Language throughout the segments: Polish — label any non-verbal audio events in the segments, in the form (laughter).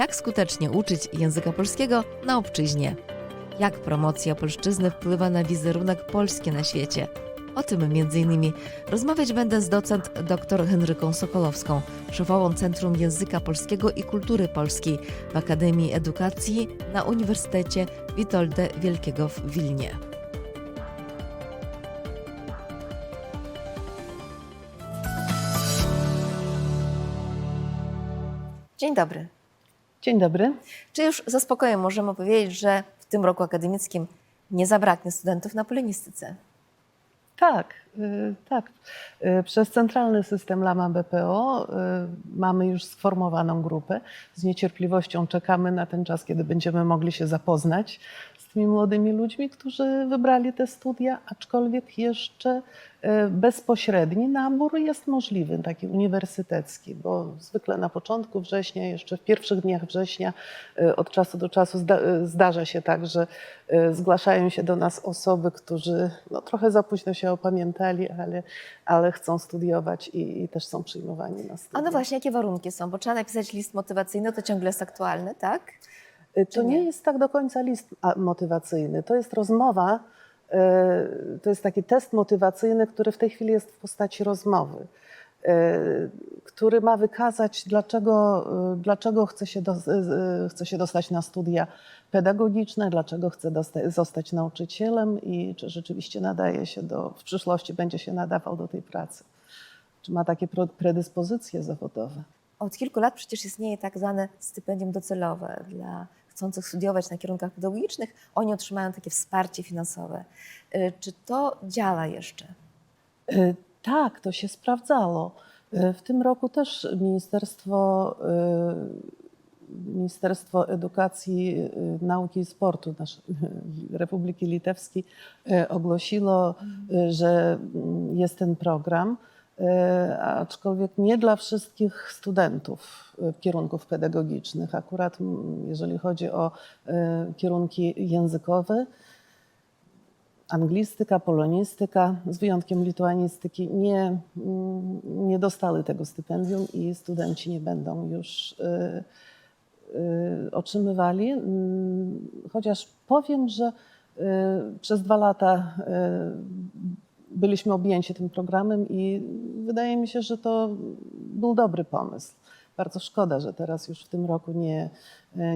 Jak skutecznie uczyć języka polskiego na obczyźnie? Jak promocja polszczyzny wpływa na wizerunek Polski na świecie? O tym m.in. rozmawiać będę z docent dr Henryką Sokolowską, szefową Centrum Języka Polskiego i Kultury Polskiej w Akademii Edukacji na Uniwersytecie Witolda Wielkiego w Wilnie. Dzień dobry. Dzień dobry. Czy już ze spokojem możemy powiedzieć, że w tym roku akademickim nie zabraknie studentów na polonistyce? Tak, tak. Y, Przez centralny system Lama BPO y, mamy już sformowaną grupę. Z niecierpliwością czekamy na ten czas, kiedy będziemy mogli się zapoznać z tymi młodymi ludźmi, którzy wybrali te studia, aczkolwiek jeszcze bezpośredni nabór jest możliwy, taki uniwersytecki, bo zwykle na początku września, jeszcze w pierwszych dniach września, od czasu do czasu zda, zdarza się tak, że zgłaszają się do nas osoby, którzy no, trochę za późno się ale, ale chcą studiować i, i też są przyjmowani na studia. A no właśnie, jakie warunki są? Bo trzeba napisać list motywacyjny, to ciągle jest aktualny, tak? To nie? nie? jest tak do końca list motywacyjny. To jest rozmowa, y, to jest taki test motywacyjny, który w tej chwili jest w postaci rozmowy, y, który ma wykazać, dlaczego, y, dlaczego chce, się do, y, chce się dostać na studia pedagogiczne, dlaczego chce dosta- zostać nauczycielem i czy rzeczywiście nadaje się do, w przyszłości będzie się nadawał do tej pracy. Czy ma takie predyspozycje zawodowe. Od kilku lat przecież istnieje tak zwane stypendium docelowe dla chcących studiować na kierunkach pedagogicznych. Oni otrzymają takie wsparcie finansowe. Y, Czy to działa jeszcze? Tak, to się sprawdzało. E, W tym roku też Ministerstwo, e, Ministerstwo Edukacji, e, Nauki i Sportu nasz, (laughs) Republiki Litewskiej ogłosiło, że mm, jest ten program, aczkolwiek nie dla wszystkich studentów kierunków pedagogicznych. Akurat mm, jeżeli chodzi o kierunki językowe, anglistyka, polonistyka, z wyjątkiem lituanistyki, nie, mm, nie dostały tego stypendium i studenci nie będą już y, y, otrzymywali. Mm, Chociaż powiem, że y, przez dwa lata byliśmy objęci tym programem i wydaje mi się, że to był dobry pomysł. Bardzo szkoda, że teraz już w tym roku nie,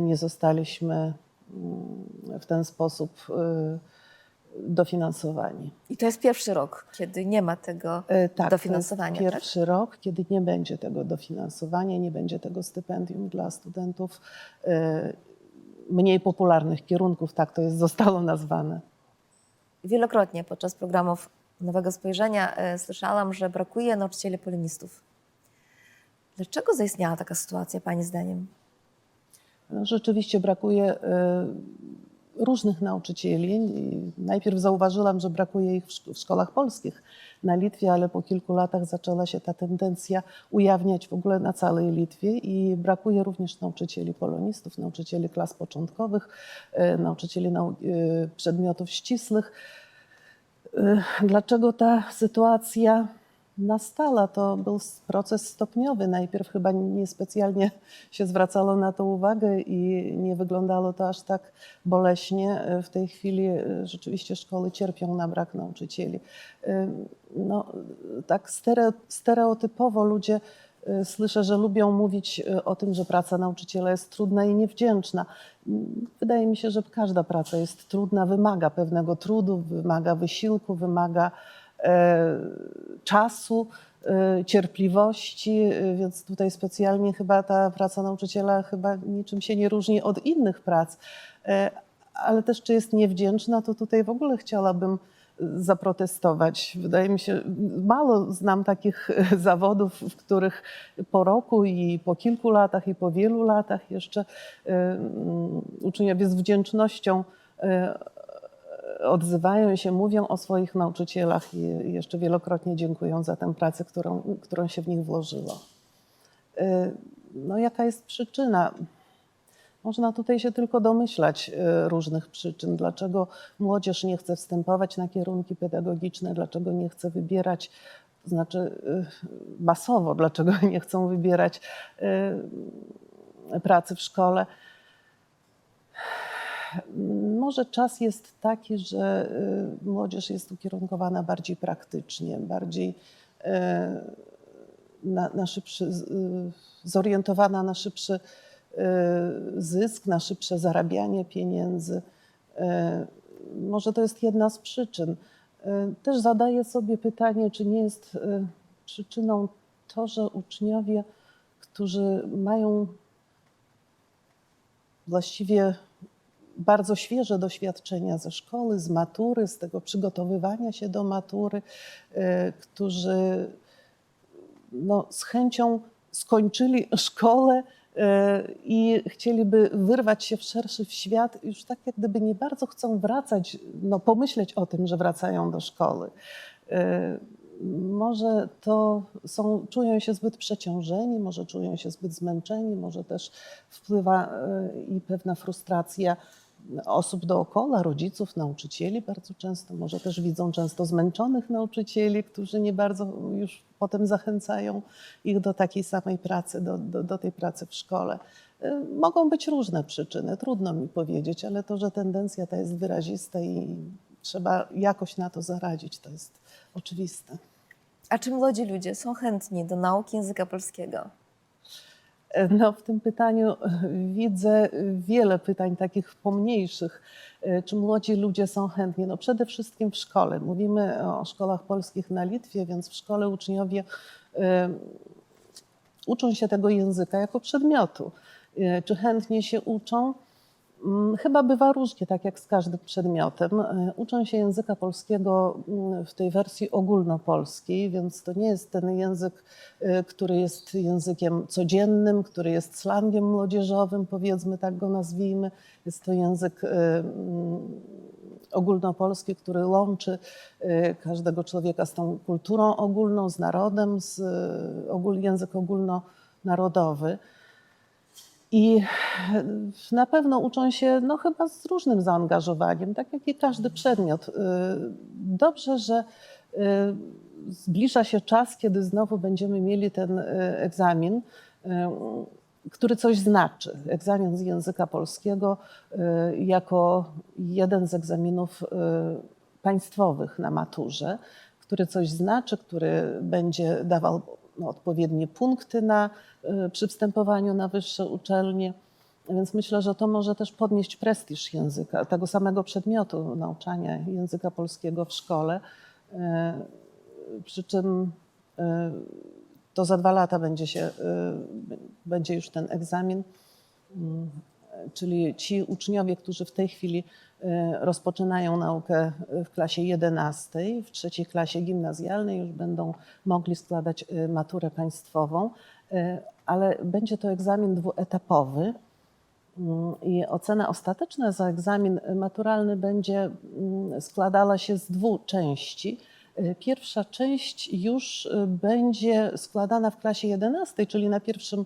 nie zostaliśmy mm, w ten sposób dofinansowani. I to jest pierwszy rok, kiedy nie ma tego E, Tak, dofinansowania. To jest pierwszy rok, kiedy nie będzie tego dofinansowania, nie będzie tego stypendium dla studentów e, mniej popularnych kierunków, tak to jest (laughs) zostało nazwane. Tak? Wielokrotnie podczas programów Nowego Spojrzenia e, słyszałam, że brakuje nauczycieli polonistów. Dlaczego zaistniała taka sytuacja, Pani zdaniem? No, Rzeczywiście brakuje e, różnych nauczycieli. Najpierw zauważyłam, że brakuje ich w szk- w szkołach polskich na Litwie, ale po kilku latach zaczęła się ta tendencja ujawniać w ogóle na całej Litwie i brakuje również nauczycieli polonistów, nauczycieli klas początkowych, e, nauczycieli nau- e, przedmiotów ścisłych. E, Dlaczego ta sytuacja nastała? To był proces stopniowy. Najpierw chyba niespecjalnie się zwracało na to uwagę i nie wyglądało to aż tak boleśnie. E, W tej chwili e, rzeczywiście szkoły cierpią na brak nauczycieli. E, No, tak stereo- stereotypowo ludzie słyszę, że lubią mówić o tym, że praca nauczyciela jest trudna i niewdzięczna. Wydaje mi się, że każda praca jest trudna, wymaga pewnego trudu, wymaga wysiłku, wymaga czasu, e, cierpliwości, e, więc tutaj specjalnie chyba ta praca nauczyciela chyba niczym się nie różni od innych prac. E, Ale też czy jest niewdzięczna, to tutaj w ogóle chciałabym zaprotestować. Wydaje mi się, mało znam takich e, zawodów, w których po roku i po kilku latach i po wielu latach jeszcze e, uczniowie z wdzięcznością e, odzywają się, mówią o swoich nauczycielach i jeszcze wielokrotnie dziękują za tę pracę, którą, którą się w nich włożyło. E, No jaka jest przyczyna? Można tutaj się tylko domyślać e, różnych przyczyn, dlaczego młodzież nie chce wstępować na kierunki pedagogiczne, dlaczego nie chce wybierać, to znaczy masowo, dlaczego (laughs) nie chcą wybierać pracy w szkole. Może czas jest taki, że y, młodzież jest ukierunkowana bardziej praktycznie, bardziej y, na, na szybszy, y, zorientowana na szybszy zysk, na szybsze zarabianie pieniędzy. Może to jest jedna z przyczyn. Też zadaję sobie pytanie, czy nie jest przyczyną to, że uczniowie, którzy mają właściwie bardzo świeże doświadczenia ze szkoły, z matury, z tego przygotowywania się do matury, y, którzy no, z chęcią skończyli szkołę y, i chcieliby wyrwać się w szerszy świat, już tak jak gdyby nie bardzo chcą wracać, no, pomyśleć o tym, że wracają do szkoły. Y, Może to są, czują się zbyt przeciążeni, może czują się zbyt zmęczeni, może też wpływa i pewna frustracja osób dookoła, rodziców, nauczycieli bardzo często, może też widzą często zmęczonych nauczycieli, którzy nie bardzo już potem zachęcają ich do takiej samej pracy, do, do, do tej pracy w szkole. Y, Mogą być różne przyczyny, trudno mi powiedzieć, ale to, że tendencja ta jest wyrazista i trzeba jakoś na to zaradzić, to jest oczywiste. A czy młodzi ludzie są chętni do nauki języka polskiego? No, w tym pytaniu e, widzę wiele pytań takich pomniejszych. E, Czy młodzi ludzie są chętni? No, przede wszystkim w szkole. Mówimy o szkołach polskich na Litwie, więc w szkole uczniowie e, uczą się tego języka jako przedmiotu. Czy chętnie się uczą? Mm, Chyba bywa różnie, tak jak z każdym przedmiotem. E, Uczą się języka polskiego mm, w tej wersji ogólnopolskiej, więc to nie jest ten język, e, który jest językiem codziennym, który jest slangiem młodzieżowym, powiedzmy tak go nazwijmy. Jest to język e, mm, ogólnopolski, który łączy każdego człowieka z tą kulturą ogólną, z narodem, z język ogólnonarodowy. I na pewno uczą się no, chyba z różnym zaangażowaniem, tak jak i każdy przedmiot. Y, Dobrze, że y, zbliża się czas, kiedy znowu będziemy mieli ten y, egzamin, który coś znaczy. Egzamin z języka polskiego jako jeden z egzaminów państwowych na maturze, który coś znaczy, który będzie dawał odpowiednie punkty na, y, przy wstępowaniu na wyższe uczelnie. Więc myślę, że to może też podnieść prestiż języka, tego samego przedmiotu nauczania języka polskiego w szkole. Y, Przy czym y, to za dwa lata będzie, się, będzie już ten egzamin. Czyli ci uczniowie, którzy w tej chwili y, rozpoczynają naukę w klasie 11, w trzeciej klasie gimnazjalnej już będą mogli składać y, maturę państwową, y, ale będzie to egzamin dwuetapowy. Mm, I ocena ostateczna za egzamin maturalny będzie mm, składała się z dwóch części. Y, Pierwsza część już y, będzie składana w klasie 11, czyli na pierwszym, y,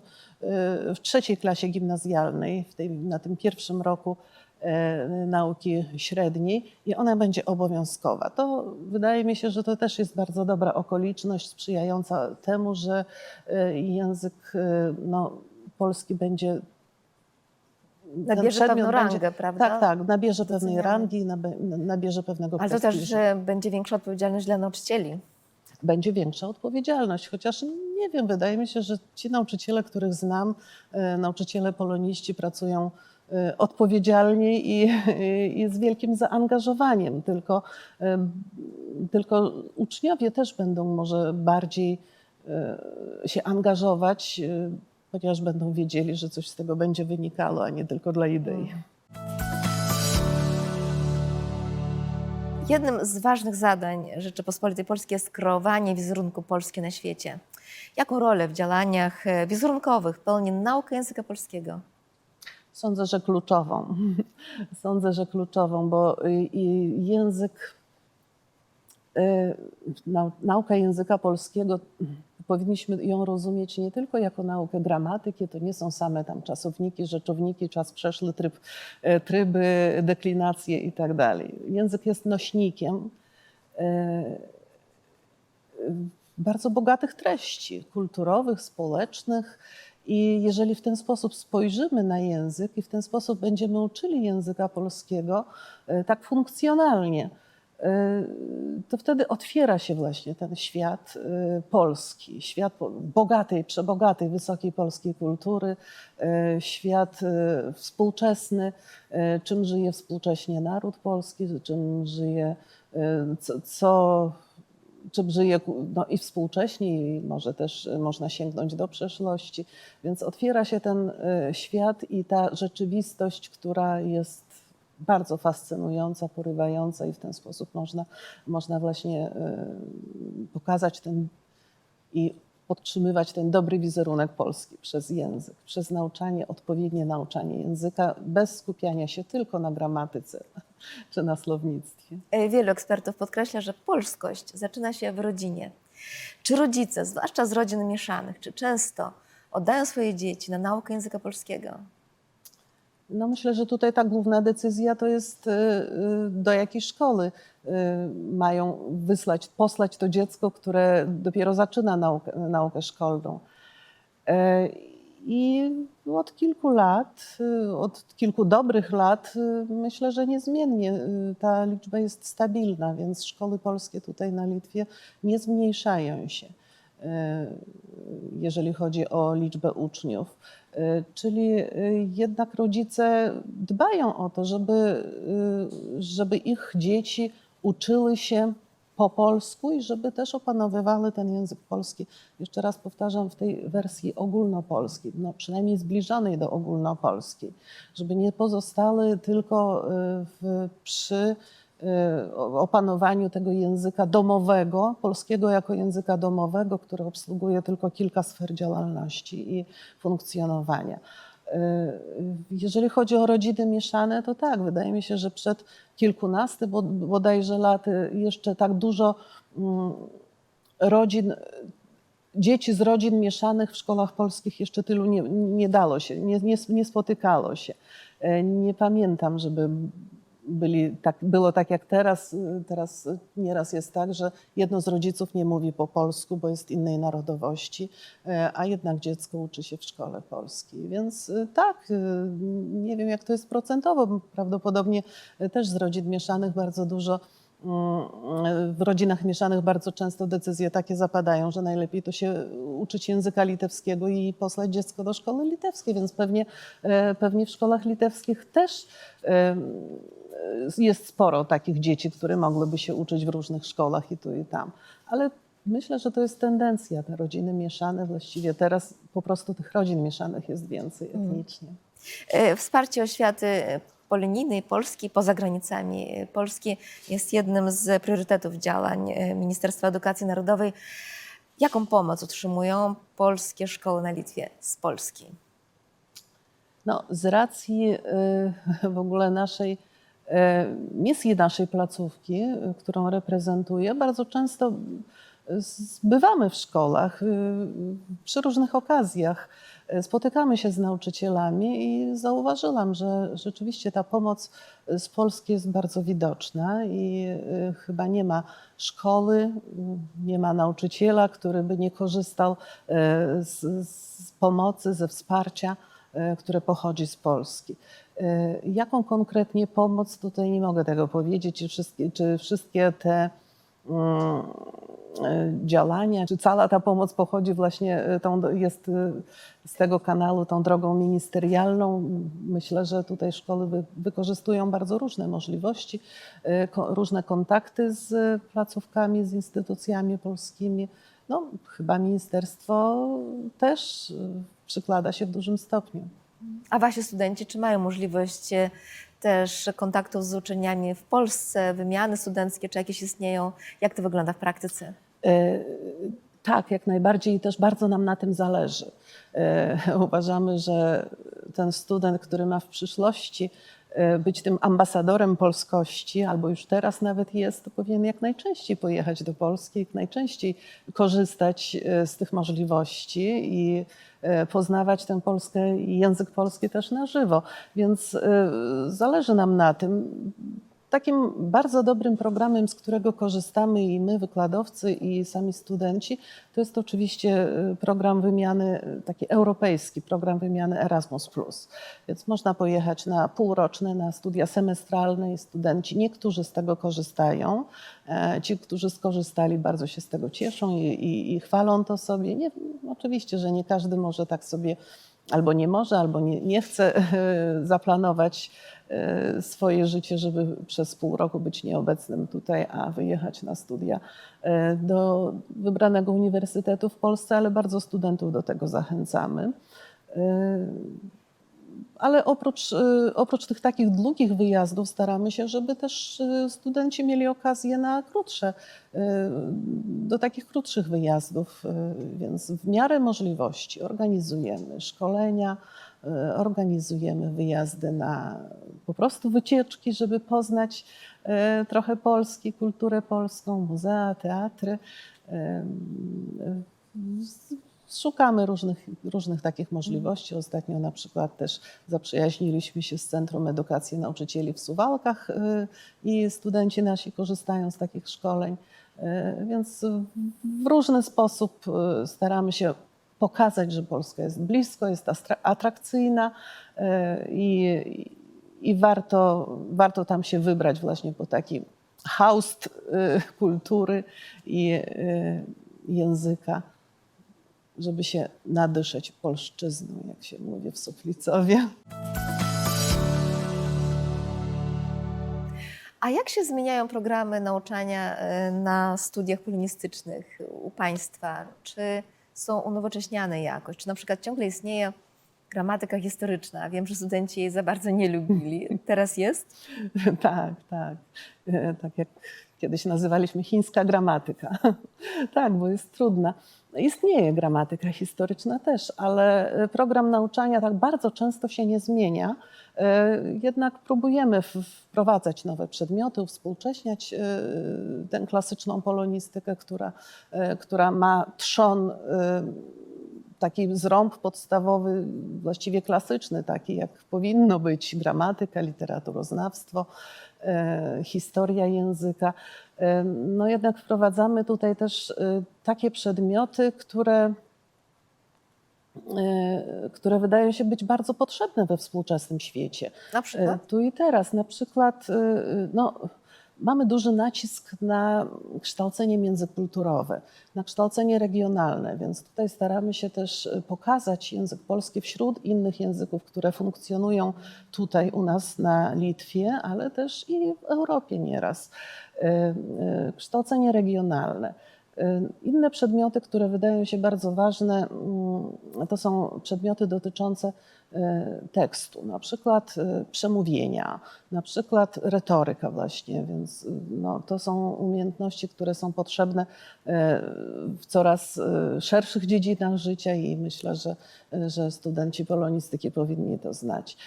w trzeciej klasie gimnazjalnej, tej, na tym pierwszym roku nauki średniej i ona będzie obowiązkowa. To wydaje mi się, że to też jest bardzo dobra okoliczność sprzyjająca temu, że język no, polski będzie Nabierze przedmiot pewną rangę, prawda? Tak, tak, nabierze pewnej rangi, nabierze pewnego Ale to prestiżu. też że będzie większa odpowiedzialność dla nauczycieli. będzie większa odpowiedzialność. Chociaż nie wiem, wydaje mi się, że ci nauczyciele, których znam, e, nauczyciele poloniści pracują e, odpowiedzialnie i, i z wielkim zaangażowaniem. Tylko, e, tylko uczniowie też będą może bardziej się angażować, ponieważ będą wiedzieli, że coś z tego będzie wynikało, a nie tylko dla idei. Jednym z ważnych zadań Rzeczypospolitej Polskiej jest kreowanie wizerunku Polski na świecie. Jaką rolę w działaniach e, wizerunkowych pełni nauka języka polskiego? Sądzę, że kluczową. (laughs) Sądzę, że kluczową, bo język, nau- nauka języka polskiego, powinniśmy ją rozumieć nie tylko jako naukę gramatyki, to nie są same tam czasowniki, rzeczowniki, czas przeszły, tryb, y, tryby, deklinacje i tak dalej. Język jest nośnikiem y, bardzo bogatych treści kulturowych, społecznych I jeżeli w ten sposób spojrzymy na język i w ten sposób będziemy uczyli języka polskiego e, tak funkcjonalnie, e, to wtedy otwiera się właśnie ten świat e, polski, świat bogatej, przebogatej, wysokiej polskiej kultury, e, świat współczesny, czym żyje współcześnie naród polski, czym żyje, co, co czym żyje no, i współcześnie, i może też można sięgnąć do przeszłości. Więc otwiera się ten świat i ta rzeczywistość, która jest bardzo fascynująca, porywająca i w ten sposób można, można właśnie e, pokazać ten i podtrzymywać ten dobry wizerunek Polski przez język, przez nauczanie, odpowiednie nauczanie języka, bez skupiania się tylko na gramatyce (laughs) czy na słownictwie. E, Wielu ekspertów podkreśla, że polskość zaczyna się w rodzinie. Czy rodzice, zwłaszcza z rodzin mieszanych, czy często oddają swoje dzieci na naukę języka polskiego? No myślę, że tutaj ta główna decyzja to jest y, y, do jakiej szkoły y, mają wysłać, posłać to dziecko, które dopiero zaczyna naukę, naukę szkolną. E, I od kilku lat, od kilku dobrych lat, myślę, że niezmiennie ta liczba jest stabilna, więc szkoły polskie tutaj na Litwie nie zmniejszają się, jeżeli chodzi o liczbę uczniów. Y, Czyli y, jednak rodzice dbają o to, żeby, y, żeby ich dzieci uczyły się po polsku i żeby też opanowywały ten język polski. Jeszcze raz powtarzam, w tej wersji ogólnopolskiej, no przynajmniej zbliżonej do ogólnopolskiej, żeby nie pozostały tylko w, przy opanowaniu tego języka domowego, polskiego jako języka domowego, który obsługuje tylko kilka sfer działalności i funkcjonowania. Y, Jeżeli chodzi o rodziny mieszane, to tak, wydaje mi się, że przed kilkunastu bo- bodajże lat y, jeszcze tak dużo mm, rodzin, dzieci z rodzin mieszanych w szkołach polskich jeszcze tylu nie, nie dało się, nie, nie, nie spotykało się. Nie pamiętam, żeby byli tak, było tak jak teraz. Y, Teraz nieraz jest tak, że jedno z rodziców nie mówi po polsku, bo jest innej narodowości, e, a jednak dziecko uczy się w szkole polskiej. Więc y, tak, y, nie wiem jak to jest procentowo, prawdopodobnie y, też z rodzin mieszanych bardzo dużo mm, w rodzinach mieszanych bardzo często decyzje takie zapadają, że najlepiej to się uczyć języka litewskiego i posłać dziecko do szkoły litewskiej, więc pewnie, pewnie w szkołach litewskich też jest sporo takich dzieci, które mogłyby się uczyć w różnych szkołach i tu i tam. Ale myślę, że to jest tendencja, te rodziny mieszane właściwie teraz po prostu tych rodzin mieszanych jest więcej etnicznie. E, Wsparcie oświaty polonijnej Polski poza granicami e, Polski jest jednym z priorytetów działań e, Ministerstwa Edukacji Narodowej. Jaką pomoc otrzymują polskie szkoły na Litwie z Polski? No, z racji w ogóle naszej misji naszej placówki, y, którą reprezentuję, bardzo często z- bywamy w szkołach y, przy różnych okazjach. Spotykamy się z nauczycielami i zauważyłam, że rzeczywiście ta pomoc z Polski jest bardzo widoczna i chyba nie ma szkoły, nie ma nauczyciela, który by nie korzystał z, z pomocy, ze wsparcia e, które pochodzi z Polski. E, Jaką konkretnie pomoc, tutaj nie mogę tego powiedzieć, czy wszystkie, czy wszystkie te mm, e, działania, czy cała ta pomoc pochodzi właśnie, e, tą, jest e, z tego kanału, tą drogą ministerialną. Myślę, że tutaj szkoły wy, wykorzystują bardzo różne możliwości, e, różne kontakty z placówkami, z instytucjami polskimi. No, chyba ministerstwo też e, przykłada się w dużym stopniu. A wasi studenci, czy mają możliwość e, też kontaktów z uczelniami w Polsce, wymiany studenckie, czy jakieś istnieją? Jak to wygląda w praktyce? E, Tak, jak najbardziej i też bardzo nam na tym zależy. E, (laughs) Uważamy, że ten student, który ma w przyszłości być tym ambasadorem polskości, albo już teraz nawet jest, to powinien jak najczęściej pojechać do Polski, jak najczęściej korzystać e, z tych możliwości i e, poznawać tę Polskę i język polski też na żywo. Więc e, zależy nam na tym. Takim bardzo dobrym programem, z którego korzystamy i my, wykładowcy, i sami studenci, to jest oczywiście y, program wymiany, y, taki europejski program wymiany Erasmus. Więc można pojechać na półroczne, na studia semestralne i studenci, niektórzy z tego korzystają. E, Ci, którzy skorzystali, bardzo się z tego cieszą i, i, i chwalą to sobie. Nie, oczywiście, że nie każdy może tak sobie albo nie może, albo nie, nie chce (laughs) e, zaplanować e, swoje życie, żeby przez pół roku być nieobecnym tutaj, a wyjechać na studia e, do wybranego uniwersytetu w Polsce, ale bardzo studentów do tego zachęcamy. Ale oprócz, e, oprócz tych takich długich wyjazdów staramy się, żeby też e, studenci mieli okazję na krótsze, e, do takich krótszych wyjazdów, więc w miarę możliwości organizujemy szkolenia, organizujemy wyjazdy na po prostu wycieczki, żeby poznać trochę Polski, kulturę polską, muzea, teatry. Szukamy różnych, różnych takich możliwości. Ostatnio na przykład też zaprzyjaźniliśmy się z Centrum Edukacji Nauczycieli w Suwałkach y, i studenci nasi korzystają z takich szkoleń. Y, Więc w różny sposób y, staramy się pokazać, że Polska jest blisko, jest atrakcyjna i, i warto, warto tam się wybrać właśnie po taki haust kultury i języka żeby się nadyszeć polszczyzną, jak się mówi w Suflicowie. A jak się zmieniają programy nauczania e, na studiach polonistycznych u Państwa? Czy są unowocześniane jakoś? Czy na przykład ciągle istnieje gramatyka historyczna? Wiem, że studenci jej za bardzo nie lubili. (laughs) Teraz jest? tak, tak. E, Tak jak kiedyś nazywaliśmy chińska gramatyka. (laughs) tak, bo jest trudna. Istnieje gramatyka historyczna też, ale e, program nauczania tak bardzo często się nie zmienia. E, Jednak próbujemy wprowadzać nowe przedmioty, uwspółcześniać e, tę klasyczną polonistykę, która, która ma trzon taki zrąb podstawowy, właściwie klasyczny, taki jak powinno być gramatyka, literaturoznawstwo, e, historia języka. E, No jednak wprowadzamy tutaj też e, takie przedmioty, które, które wydają się być bardzo potrzebne we współczesnym świecie. Na przykład? Tu i teraz. Na przykład no, mamy duży nacisk na kształcenie międzykulturowe, na kształcenie regionalne, więc tutaj staramy się też e, pokazać język polski wśród innych języków, które funkcjonują tutaj u nas na Litwie, ale też i w Europie nieraz. E, e, Kształcenie regionalne. E, Inne przedmioty, które wydają się bardzo ważne, mm, to są przedmioty dotyczące e, tekstu, na przykład e, przemówienia, na przykład retoryka właśnie, więc y, no, to są umiejętności, które są potrzebne w coraz szerszych dziedzinach życia i myślę, że, że studenci polonistyki powinni to znać.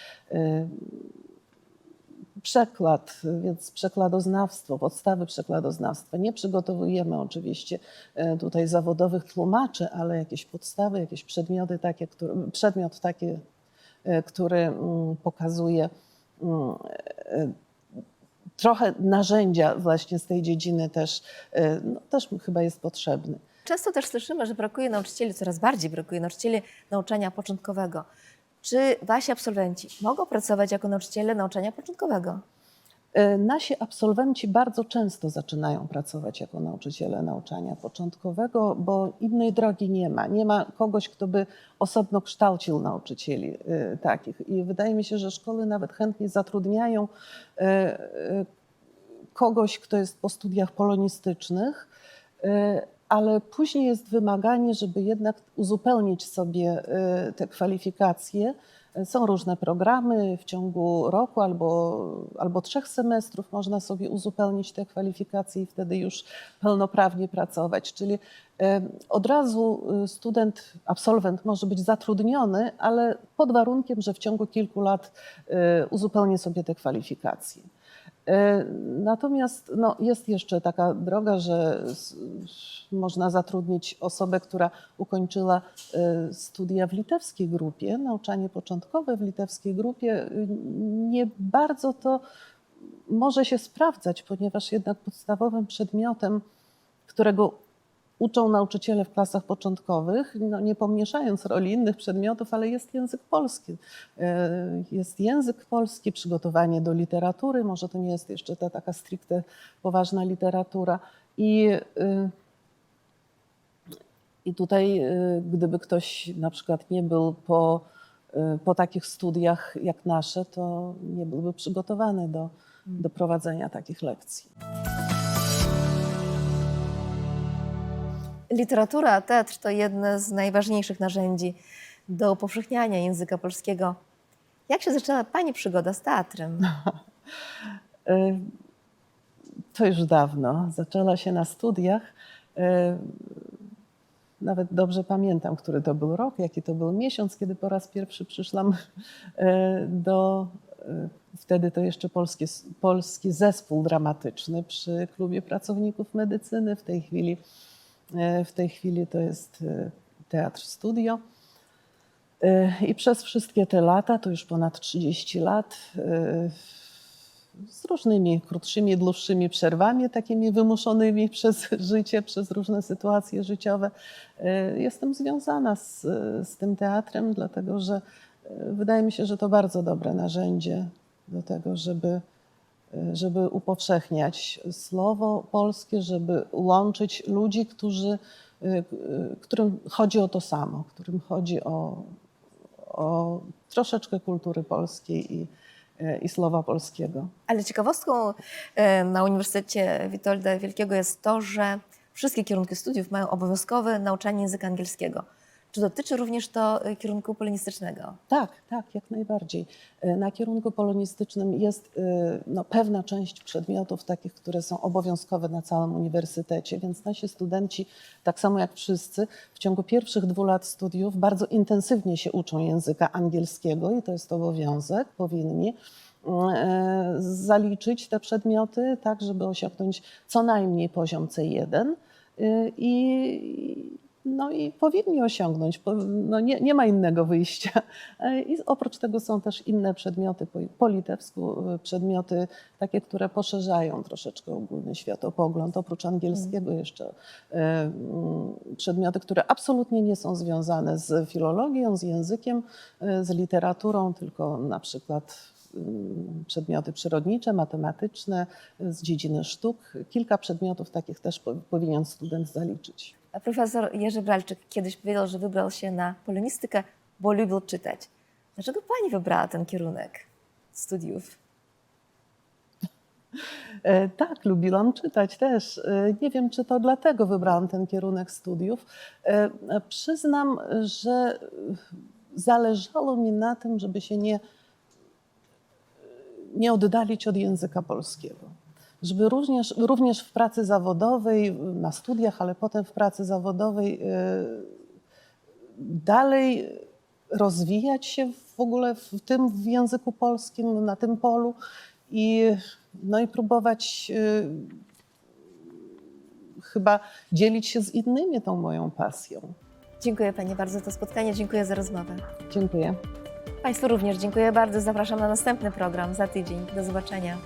Przekład, więc przekladoznawstwo, podstawy przekladoznawstwa. Nie przygotowujemy oczywiście e, tutaj zawodowych tłumaczy, ale jakieś podstawy, jakieś przedmioty takie, który, przedmiot taki, e, który mm, pokazuje mm, e, trochę narzędzia właśnie z tej dziedziny też, no, też chyba jest potrzebny. Często też słyszymy, że brakuje nauczycieli, coraz bardziej brakuje nauczycieli nauczania początkowego. Czy wasi absolwenci mogą pracować jako nauczyciele nauczania początkowego? E, Nasi absolwenci bardzo często zaczynają pracować jako nauczyciele nauczania początkowego, bo innej drogi nie ma. Nie ma kogoś, kto by osobno kształcił nauczycieli e, takich. I wydaje mi się, że szkoły nawet chętnie zatrudniają e, kogoś, kto jest po studiach polonistycznych, ale później jest wymaganie, żeby jednak uzupełnić sobie e, te kwalifikacje. Są różne programy w ciągu roku albo, albo trzech semestrów można sobie uzupełnić te kwalifikacje i wtedy już pełnoprawnie pracować. Czyli e, od razu e, student, absolwent może być zatrudniony, ale pod warunkiem, że w ciągu kilku lat uzupełni sobie te kwalifikacje. E, Natomiast no, jest jeszcze taka droga, że można zatrudnić osobę, która ukończyła e, studia w litewskiej grupie, nauczanie początkowe w litewskiej grupie. Nie bardzo to może się sprawdzać, ponieważ jednak podstawowym przedmiotem, którego uczą nauczyciele w klasach początkowych, no nie pomniejszając roli innych przedmiotów, ale jest język polski. E, Jest język polski, przygotowanie do literatury, może to nie jest jeszcze ta taka stricte poważna literatura. I, y, i tutaj, y, gdyby ktoś na przykład nie był po, y, po takich studiach jak nasze, to nie byłby przygotowany do, do prowadzenia takich lekcji. Literatura, teatr to jedne z najważniejszych narzędzi do upowszechniania języka polskiego. Jak się zaczęła Pani przygoda z teatrem? Y, (laughs) To już dawno. Zaczęła się na studiach. Y, Nawet dobrze pamiętam, który to był rok, jaki to był miesiąc, kiedy po raz pierwszy przyszłam y, do. Wtedy to jeszcze polski, polski zespół dramatyczny przy Klubie Pracowników Medycyny. W tej chwili, w tej chwili to jest y, Teatr Studio. Y, I przez wszystkie te lata, to już ponad 30 lat, z różnymi krótszymi, dłuższymi przerwami, takimi wymuszonymi (laughs) przez życie, przez różne sytuacje życiowe. Jestem związana z, z tym teatrem, dlatego że wydaje mi się, że to bardzo dobre narzędzie do tego, żeby, żeby upowszechniać słowo polskie, żeby łączyć ludzi, którzy, y, y, którym chodzi o to samo, którym chodzi o, o troszeczkę kultury polskiej i, y, i słowa polskiego. Ale ciekawostką na Uniwersytecie Witolda Wielkiego jest to, że wszystkie kierunki studiów mają obowiązkowe nauczanie języka angielskiego. Czy dotyczy również to e, kierunku polonistycznego? Tak, tak, jak najbardziej. Y, Na kierunku polonistycznym jest y, no, pewna część przedmiotów takich, które są obowiązkowe na całym uniwersytecie, więc nasi studenci, tak samo jak wszyscy, w ciągu pierwszych dwóch lat studiów bardzo intensywnie się uczą języka angielskiego i to jest obowiązek, powinni zaliczyć te przedmioty, tak żeby osiągnąć co najmniej poziom C1 y, i, no i powinni osiągnąć, no nie, nie ma innego wyjścia. E, I oprócz tego są też inne przedmioty po, litewsku, e, przedmioty takie, które poszerzają troszeczkę ogólny światopogląd. Oprócz angielskiego jeszcze e, mm, przedmioty, które absolutnie nie są związane z filologią, z językiem, z literaturą, tylko na przykład mm, przedmioty przyrodnicze, matematyczne, z dziedziny sztuk. Kilka przedmiotów takich też po, powinien student zaliczyć. Profesor Jerzy Bralczyk kiedyś powiedział, że wybrał się na polonistykę, bo lubił czytać. Dlaczego Pani wybrała ten kierunek studiów? E, Tak, lubiłam czytać też. E, Nie wiem, czy to dlatego wybrałam ten kierunek studiów. E, Przyznam, że zależało mi na tym, żeby się nie, nie oddalić od języka polskiego. Żeby również, również w pracy zawodowej, na studiach, ale potem w pracy zawodowej e, dalej rozwijać się w ogóle w tym w języku polskim, na tym polu i, no i próbować y, chyba dzielić się z innymi tą moją pasją. Dziękuję Pani bardzo za to spotkanie, dziękuję za rozmowę. Dziękuję. Państwu również dziękuję bardzo. Zapraszam na następny program za tydzień. Do zobaczenia.